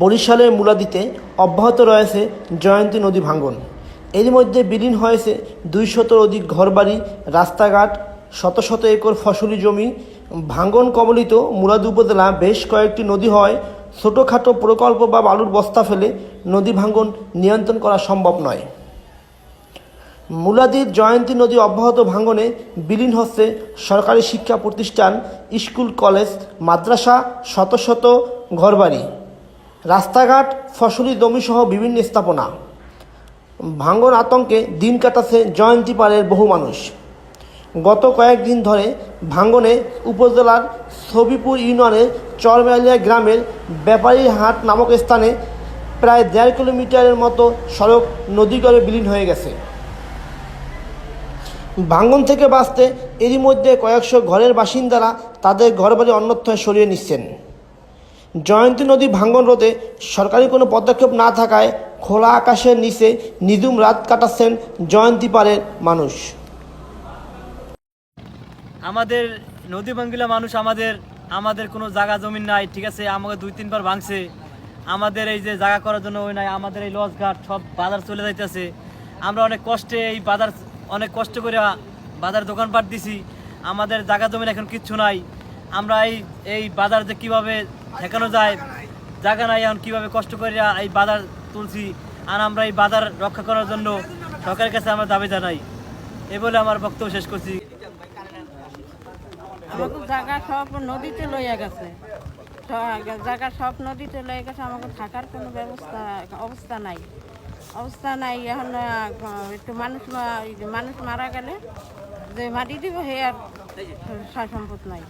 বরিশালের মুলাদিতে অব্যাহত রয়েছে জয়ন্তী নদী ভাঙ্গন এর মধ্যে বিলীন হয়েছে দুইশতর অধিক ঘরবাড়ি, রাস্তাঘাট, শত শত একর ফসলি জমি। ভাঙ্গন কবলিত মুলাদ উপজেলা বেশ কয়েকটি নদী হয়। ছোটোখাটো প্রকল্প বা বালুর বস্তা ফেলে নদী ভাঙ্গন নিয়ন্ত্রণ করা সম্ভব নয়। মুলাদির জয়ন্তী নদী অব্যাহত ভাঙ্গনে বিলীন হচ্ছে সরকারি শিক্ষা প্রতিষ্ঠান, স্কুল, কলেজ, মাদ্রাসা, শত শত ঘরবাড়ি। রাস্তাঘাট, ফসলি জমিসহ বিভিন্ন স্থাপনা। ভাঙ্গন আতঙ্কে দিন কাটাচ্ছে জয়ন্তী পাড়ের বহু মানুষ। গত কয়েকদিন ধরে ভাঙ্গনে উপজেলার ছবিপুর ইউনিয়নের চরমালিয়া গ্রামের ব্যাপারী হাট নামক স্থানে প্রায় দেড় কিলোমিটারের মতো সড়ক নদীগড়ে বিলীন হয়ে গেছে। ভাঙ্গন থেকে বাঁচতে এরই মধ্যে কয়েকশো ঘরের বাসিন্দারা তাদের ঘরবাড়ি অন্যত্র সরিয়ে নিচ্ছেন। জয়ন্তী নদী ভাঙ্গন রোধে সরকারি কোনো পদক্ষেপ না থাকায় খোলা আকাশের নিচে নিদুম রাত কাটাচ্ছেন জয়ন্তী পাড়ের মানুষ। আমাদের নদী ভাঙ্গিলা মানুষ আমাদের আমাদের কোনো জায়গা জমি নাই, ঠিক আছে? আমাকে দুই তিনবার ভাঙছে। আমাদের এই যে জায়গা করার জন্য ওই নাই, আমাদের এই লস ঘাট, সব বাজার চলে যাইতেছে। আমরা অনেক কষ্টে এই বাজার, অনেক কষ্ট করে বাজার দোকানপাট দিছি। আমাদের জায়গা জমিন এখন কিচ্ছু নাই। আমরা এই এই বাজার যে কীভাবে ঠেকানো যায়। জায়গা নাই এখন কীভাবে কষ্ট করে এই বাজার তুলছি আর আমরা এই বাজার রক্ষা করার জন্য সরকারের কাছে আমরা দাবি জানাই। এ বলে আমার বক্তব্য শেষ করছি। আমাকে জায়গা সব নদীতে লইয়া গেছে। জায়গা সব নদীতে লইয়া গেছে, আমাকে থাকার কোনো ব্যবস্থা, অবস্থা নাই। অবস্থা নাই, এখন একটু মানুষ মানুষ মারা গেলে যে মাটি দিব, হে আর সম্পদ নাই।